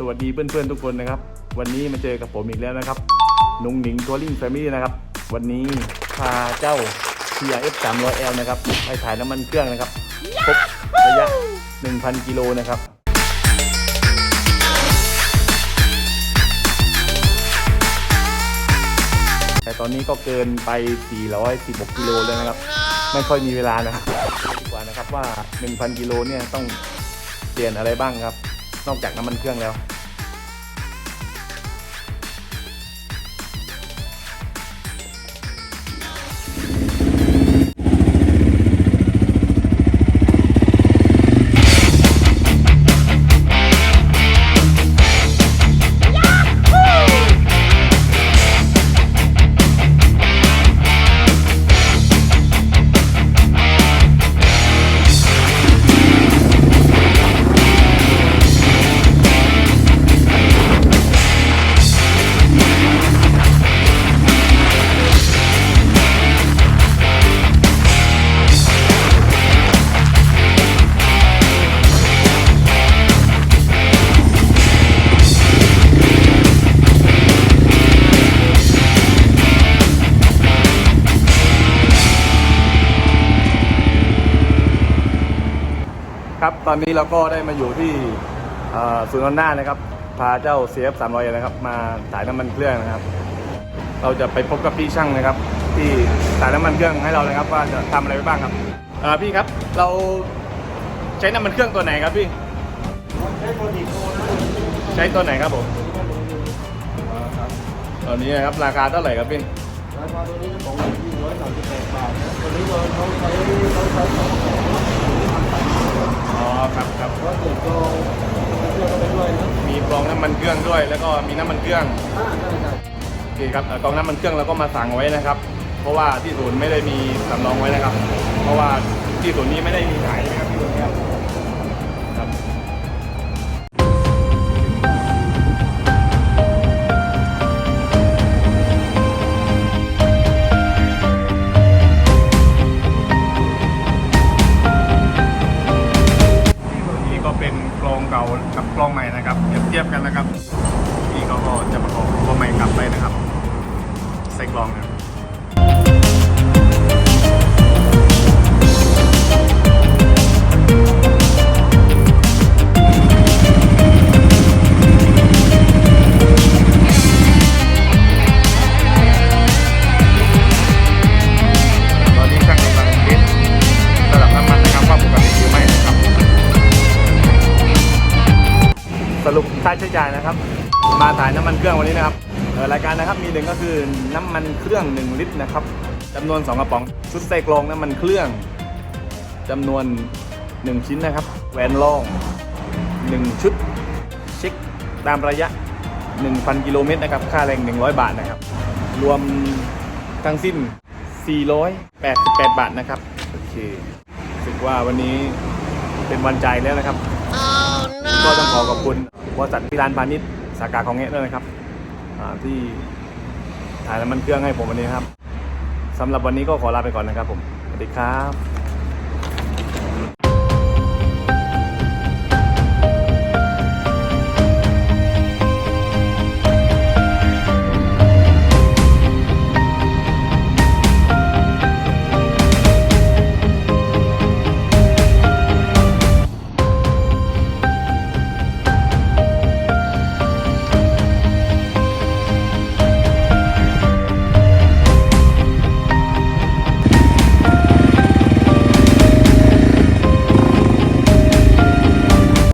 สวัสดีเพื่อนๆทุกคนนะครับ วันนี้มาเจอกับผมอีกแล้วนะครับ นุงหนิงทัวริงแฟมิลี่นะครับ วันนี้พาเจ้า TRF 300L นะครับไปถ่ายน้ำมันเครื่องนะครับครบระยะ 1,000 กิโลนะครับแต่ตอนนี้ก็เกินไป 416กิโลแล้วนะครับ ไม่ค่อยมีเวลานะครับดีกว่านะครับว่า 1,000 กิโลเนี่ยต้องเปลี่ยนอะไรบ้างครับ นอกจากน้ำมันเครื่องแล้ว ครับตอนนี้เราก็ได้มาอยู่ที่ศูนย์ฮอนด้านะครับ พาเจ้า CF 300นะครับ มาถ่ายน้ำมันเครื่องนะครับ เราจะไปพบกับพี่ช่างนะครับ ที่ถ่ายน้ำมันเครื่องให้เรานะครับ ว่าจะทำอะไรไปบ้างครับพี่ครับเราใช้น้ำมันเครื่องตัวไหนครับพี่ใช้โปรตีโคนะใช้ตัวไหนครับผมครับตอนนี้นะครับราคาเท่าไหร่ครับพี่ราคาตัวนี้ของอยู่ที่ร้อยสามสิบแปดบาทตัวนี้เราใช้เขาใช้สองแสนพันแปด อ๋อ ครับครับเพราะเกิดก็เชื่อมเข้าไปด้วยนะมีกรองน้ำมันเครื่องด้วย แล้วก็มีน้ำมันเครื่องอ่าใช่ใช่โอเคครับเอ่อกรองน้ำมันเครื่องเราก็มาสั่งไว้นะครับ เพราะว่าที่ศูนย์ไม่ได้มีสำรองไว้นะครับ เพราะว่าที่ศูนย์นี้ไม่ได้มีขายนะครับที่ศูนย์นี้ครับครับ ก่ากับกล้องใหม่นะครับเปรียบเทียบกันนะครับพี่เขาก็จะประกอบตัวใหม่กลับไปนะครับ ใส่กล้องนะ ค่าใช้จ่ายนะครับ มาถ่ายน้ำมันเครื่องวันนี้นะครับเอ่อรายการนะครับมีหนึ่งก็คือน้ำมันเครื่อง 1 ลิตรนะครับจำนวน 2 กระป๋องชุดใส่กรองน้ำมันเครื่องจำนวน 1 ชิ้นนะครับแหวนรอง 1 ชุดเช็คตามระยะ 1,000 กิโลเมตรนะครับค่าแรง 100 บาทนะครับ รวมทั้งสิ้น 488 บาทนะครับโอเครู้สึกว่าวันนี้เป็นวันจ่ายแล้วนะครับ ก็ต้องขอขอบคุณ บริษัทพิรานพาณิชย์สาขาของเงะด้วยนะครับที่ถ่ายน้ำมันเครื่องให้ผมวันนี้ครับสำหรับวันนี้ก็ขอลาไปก่อนนะครับผมสวัสดีครับ